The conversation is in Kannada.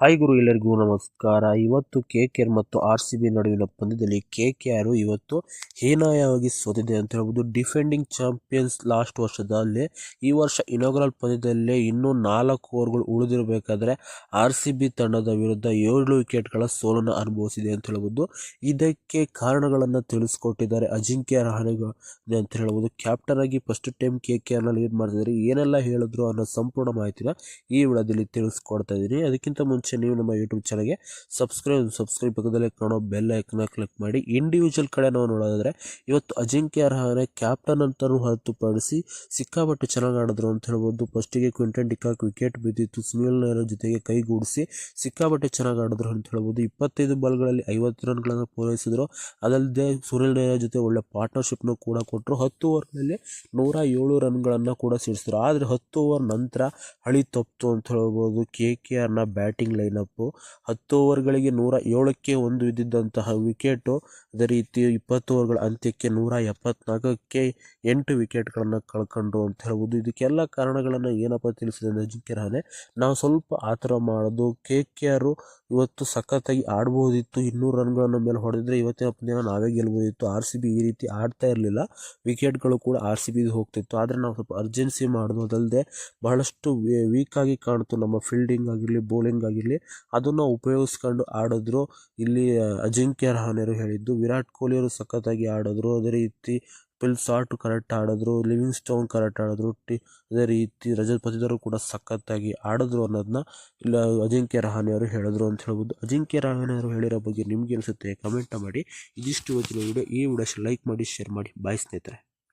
ಹಾಯ್ ಗುರು, ಎಲ್ಲರಿಗೂ ನಮಸ್ಕಾರ. ಇವತ್ತು ಕೆ ಕೆ ಆರ್ ಮತ್ತು ಆರ್ ಸಿ ಬಿ ನಡುವಿನ ಪಂದ್ಯದಲ್ಲಿ ಕೆ ಕೆ ಆರ್ ಇವತ್ತು ಹೀನಾಯವಾಗಿ ಸೋತಿದೆ ಅಂತ ಹೇಳ್ಬೋದು. ಡಿಫೆಂಡಿಂಗ್ ಚಾಂಪಿಯನ್ಸ್ ಲಾಸ್ಟ್ ವರ್ಷದಲ್ಲಿ, ಈ ವರ್ಷ ಇನೋಗ್ರಲ್ ಪಂದ್ಯದಲ್ಲೇ ಇನ್ನೂ ನಾಲ್ಕು ಓವರ್ಗಳು ಉಳಿದಿರಬೇಕಾದ್ರೆ ಆರ್ ಸಿ ಬಿ ತಂಡದ ವಿರುದ್ಧ ಏಳು ವಿಕೆಟ್ಗಳ ಸೋಲನ್ನು ಅನುಭವಿಸಿದೆ ಅಂತ ಹೇಳ್ಬೋದು. ಇದಕ್ಕೆ ಕಾರಣಗಳನ್ನು ತಿಳಿಸ್ಕೊಟ್ಟಿದ್ದಾರೆ ಅಜಿಂಕ್ಯ ರಹಾನೆ ಅಂತ ಹೇಳ್ಬೋದು. ಕ್ಯಾಪ್ಟನ್ ಆಗಿ ಫಸ್ಟ್ ಟೈಮ್ ಕೆ ಕೆ ಆರ್ನ ಲೀಡ್ ಮಾಡ್ತಿದ್ದಾರೆ. ಏನೆಲ್ಲ ಹೇಳಿದ್ರು ಅನ್ನೋ ಸಂಪೂರ್ಣ ಮಾಹಿತಿನ ಈ ವಿಡಿಯೋದಲ್ಲಿ ತಿಳಿಸ್ಕೊಡ್ತಾ ಇದ್ದೀನಿ. ಅದಕ್ಕಿಂತ ಮುಂಚೆ ನೀವು ನಮ್ಮ ಯೂಟ್ಯೂಬ್ ಚಾನಲ್ಗೆ ಸಬ್ಸ್ಕ್ರೈಬ್ ಸಬ್ಸ್ಕ್ರೈಬ್ ಪಕ್ಕದಲ್ಲೇ ಕಾಣೋ ಬೆಲ್ ಐಕನ್ನ ಕ್ಲಿಕ್ ಮಾಡಿ. ಇಂಡಿವಿಜುವಲ್ ಕಡೆ ನಾವು ನೋಡೋದಾದರೆ, ಇವತ್ತು ಅಜಿಂಕ್ಯ ರಹಾನೆ ಕ್ಯಾಪ್ಟನ್ ಅಂತಲೂ ಹೊರತುಪಡಿಸಿ ಸಿಕ್ಕಾಪಟ್ಟು ಚೆನ್ನಾಗಿ ಆಡಿದ್ರು ಅಂತ ಹೇಳ್ಬೋದು. ಫಸ್ಟಿಗೆ ಕ್ವಿಂಟನ್ ಡಿಕಾಕ್ ವಿಕೆಟ್ ಬಿದ್ದಿತ್ತು. ಸುನಿಲ್ ನಾಯರ್ ಜೊತೆಗೆ ಕೈಗೂಡಿಸಿ ಸಿಕ್ಕಾಪಟ್ಟೆ ಚೆನ್ನಾಗಿ ಆಡಿದ್ರು ಅಂತ ಹೇಳ್ಬೋದು. ಇಪ್ಪತ್ತೈದು ಬಾಲ್ಗಳಲ್ಲಿ ಐವತ್ತು ರನ್ಗಳನ್ನು ಪೂರೈಸಿದ್ರು. ಅದಲ್ಲದೆ ಸುನಿಲ್ ನಾಯರ್ ಜೊತೆ ಒಳ್ಳೆ ಪಾರ್ಟ್ನರ್ಶಿಪ್ನು ಕೂಡ ಕೊಟ್ಟರು ಹತ್ತು ಓವರ್ನಲ್ಲಿ ನೂರ ಏಳು ರನ್ಗಳನ್ನು ಕೂಡ ಸಿಡಿಸಿದ್ರು. ಆದರೆ ಹತ್ತು ಓವರ್ ನಂತರ ಹಳಿ ತಪ್ಪಿತು ಅಂತ ಹೇಳ್ಬೋದು. ಕೆ ಕೆ ಆರ್ನ ಬ್ಯಾಟಿಂಗ್ ಲೈನಪ್ಪು ಹತ್ತು ಓವರ್ಗಳಿಗೆ ನೂರ ಏಳಕ್ಕೆ ಒಂದು ಇದ್ದಿದ್ದಂತಹ ವಿಕೆಟು ಅದೇ ರೀತಿ ಇಪ್ಪತ್ತು ಓವರ್ಗಳ ಅಂತ್ಯಕ್ಕೆ ನೂರ ಎಪ್ಪತ್ನಾಲ್ಕಕ್ಕೆ ಎಂಟು ವಿಕೆಟ್ಗಳನ್ನು ಕಳ್ಕೊಂಡ್ರು ಅಂತ ಹೇಳ್ಬೋದು. ಇದಕ್ಕೆಲ್ಲ ಕಾರಣಗಳನ್ನು ಏನಪ್ಪ ತಿಳಿಸಿದೆ ಅಂದರೆ ಅಜಿಂಕ್ಯ ರಹಾನೆ, ನಾವು ಸ್ವಲ್ಪ ಆ ಥರ ಮಾಡೋದು. ಕೆ ಕೆ ಆರು ಇವತ್ತು ಸಖತ್ತಾಗಿ ಆಡ್ಬೋದಿತ್ತು. ಇನ್ನೂರು ರನ್ಗಳನ್ನು ಮೇಲೆ ಹೊಡೆದ್ರೆ ಇವತ್ತಿನ ಪಂದ್ಯನ ನಾವೇ ಗೆಲ್ಬೋದಿತ್ತು. ಆರ್ ಸಿ ಬಿ ಈ ರೀತಿ ಆಡ್ತಾ ಇರಲಿಲ್ಲ. ವಿಕೆಟ್ಗಳು ಕೂಡ ಆರ್ ಸಿ ಬಿದು ಹೋಗ್ತಿತ್ತು. ಆದರೆ ನಾವು ಸ್ವಲ್ಪ ಅರ್ಜೆನ್ಸಿ ಮಾಡೋದು ಅದಲ್ಲದೆ ಬಹಳಷ್ಟು ವೀಕಾಗಿ ಕಾಣ್ತು. ನಮ್ಮ ಫೀಲ್ಡಿಂಗ್ ಆಗಿರಲಿ ಬೌಲಿಂಗ್ ಆಗಿರಲಿ, ಅದನ್ನು ಉಪಯೋಗಿಸ್ಕೊಂಡು ಆಡಿದ್ರು. ಇಲ್ಲಿ ಅಜಿಂಕ್ಯ ರಹಾನೆರು ಹೇಳಿದ್ದು, ವಿರಾಟ್ ಕೊಹ್ಲಿಯವರು ಸಖತ್ತಾಗಿ ಆಡಿದ್ರು. ಅದೇ ರೀತಿ ಪಿಲ್ ಸಾಲ್ಟ್ ಕರೆಕ್ಟ್ ಆಡಿದ್ರು, ಲಿವಿಂಗ್ ಸ್ಟೋನ್ ಕರೆಕ್ಟ್ ಆಡಿದ್ರು, ಟಿ, ಅದೇ ರೀತಿ ರಜತ್ ಪತಿದರು ಕೂಡ ಸಖತ್ತಾಗಿ ಆಡಿದ್ರು ಅನ್ನೋದನ್ನ ಇಲ್ಲ ಅಜಿಂಕ್ಯ ರಹಾನೆಯವರು ಹೇಳಿದ್ರು ಅಂತ ಹೇಳ್ಬೋದು. ಅಜಿಂಕ್ಯ ರಹಾನೆಯವರು ಹೇಳಿರೋ ಬಗ್ಗೆ ನಿಮ್ಗೆ ಅನಿಸುತ್ತೆ ಕಮೆಂಟ್ ಮಾಡಿ. ಇದಿಷ್ಟು ಇವತ್ತಿನ ವಿಡಿಯೋ ಈ ವಿಡಿಯೋ ಲೈಕ್ ಮಾಡಿ ಶೇರ್ ಮಾಡಿ. ಬಾಯ್ ಸ್ನೇಹಿತರೆ.